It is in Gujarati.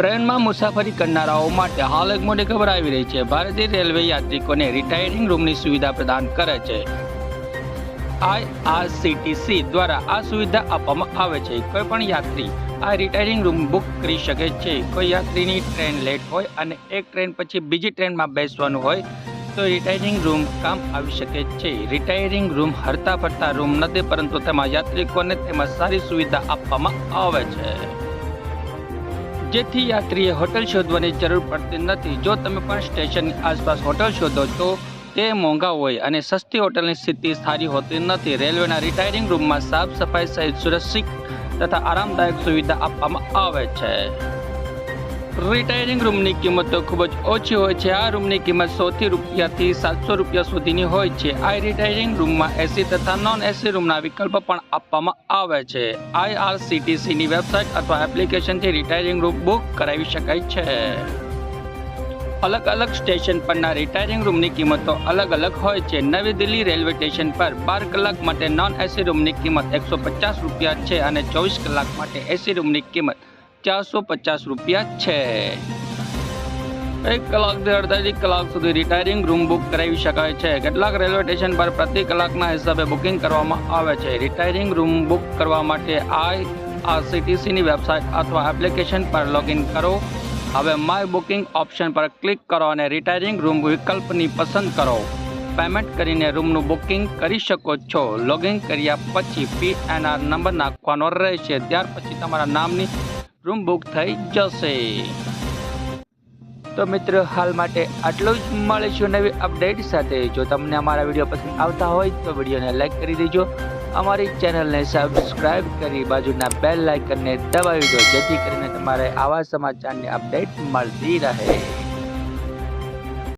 ટ્રેનમાં મુસાફરી કરનારાઓ માટે હાલ એક મોટી ખબર આવી રહી છે. ભારતીય રેલવે યાત્રિકોને રિટાયરિંગ રૂમની સુવિધા પ્રદાન કરે છે. આઈઆરસીટીસી દ્વારા આ સુવિધા આપવામાં આવે છે. કોઈ પણ યાત્રી આ રિટાયરિંગ રૂમ બુક કરી શકે છે. કોઈ યાત્રીની ટ્રેન લેટ હોય અને એક ટ્રેન પછી બીજી ટ્રેનમાં બેસવાનું હોય તો રિટાયરિંગ રૂમ કામ આવી શકે છે. રિટાયરિંગ રૂમ હરતા ફરતા રૂમ નથી, પરંતુ તેમાં યાત્રિકોને તેમાં સારી સુવિધા આપવામાં આવે છે. જેથી યાત્રીએ હોટલ શોધવાની જરૂર પડતી નથી. જો તમે પણ સ્ટેશનની આસપાસ હોટલ શોધો તો તે મોંઘા હોય અને સસ્તી હોટલની સ્થિતિ સારી હોતી નથી. રેલવેના રિટાયરિંગ રૂમમાં સાફ સફાઈ સહિત સુરક્ષિત તથા આરામદાયક સુવિધા આપવામાં આવે છે. રિટાયરિંગ રૂમની કિંમતો ખૂબ જ ઓછી હોય છે. આ રૂમની કિંમત સોથી રૂપિયાથી સાતસો રૂપિયા સુધીની હોય છે. આ રિટાયરિંગ રૂમમાં એસી તથા નોન એસી રૂમના વિકલ્પ પણ આપવામાં આવે છે. આઈઆરસીટીસીની વેબસાઇટ અથવા એપ્લિકેશનથી રિટાયરિંગ રૂમ બુક કરાવી શકાય છે. અલગ અલગ સ્ટેશન પરના રિટાયરિંગ રૂમની કિંમતો અલગ અલગ હોય છે. નવી દિલ્હી રેલવે સ્ટેશન પર બાર કલાક માટે નોન એસી રૂમની કિંમત એકસો પચાસ રૂપિયા છે અને ચોવીસ કલાક માટે એસી રૂમની કિંમત ચારસો પચાસ રૂપિયા છે. એક કલાકથી અડતાલીસ કલાક સુધી રિટાયરિંગ રૂમ બુક કરાવી શકાય છે. કેટલાક રેલવે સ્ટેશન પર પ્રતિ કલાકના હિસાબે બુકિંગ કરવામાં આવે છે. રિટાયરિંગ રૂમ બુક કરવા માટે આઈ આરસીટીસીની વેબસાઇટ અથવા એપ્લિકેશન પર લોગિન કરો. હવે માય બુકિંગ ઓપ્શન પર ક્લિક કરો અને રિટાયરિંગ રૂમ વિકલ્પની પસંદ કરો. પેમેન્ટ કરીને રૂમનું બુકિંગ કરી શકો છો. લોગિન કર્યા પછી પી એન આર નંબર નાખવાનો રહેશે. ત્યાર પછી તમારા નામની રૂમ બુક થઈ જશે. તો મિત્રો, હાલ માટે આટલું જ. મળીશું નવી અપડેટ સાથે. જો તમને અમારા વીડિયો પસંદ આવતા હોય, તો વિડીયોને લાઈક કરી દેજો. અમારી ચેનલને સબસ્ક્રાઇબ કરી બાજુના બેલ લાઇકનને દબાવી દો, જેથી કરીને તમારે આવા સમાચારની અપડેટ મળતી રહે.